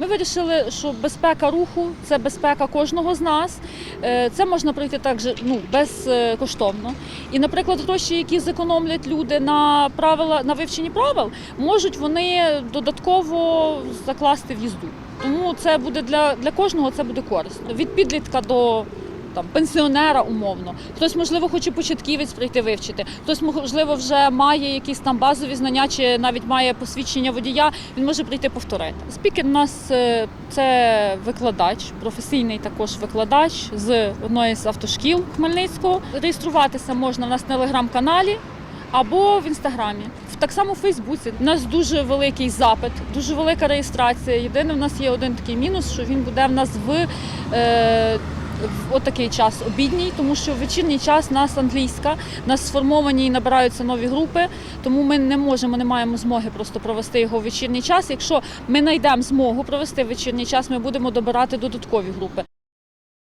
Ми вирішили, що безпека руху це безпека кожного з нас. Е, Це можна пройти так же ну, безкоштовно. І, наприклад, гроші, які зекономлять люди на правила на вивченні правил, можуть вони додатково закласти в їзду. Тому це буде для, для кожного це буде корисно. Від підлітка до там пенсіонера умовно. Хтось, можливо, хоче початківець прийти вивчити, хтось, можливо, вже має якісь там базові знання, чи навіть має посвідчення водія. Він може прийти повторити. Спікер у нас е, це викладач, професійний також викладач з одної з автошкіл Хмельницького. Реєструватися можна в нас в телеграм-каналі. Або в інстаграмі, так само в Фейсбуці. У нас дуже великий запит, дуже велика реєстрація. Єдине, в нас є один такий мінус, що він буде в нас в е, в отакий час обідній, тому що в вечірній час нас англійська, нас сформовані і набираються нові групи, тому ми не можемо, не маємо змоги просто провести його в вечірній час. Якщо ми знайдемо змогу провести вечірній час, ми будемо добирати додаткові групи.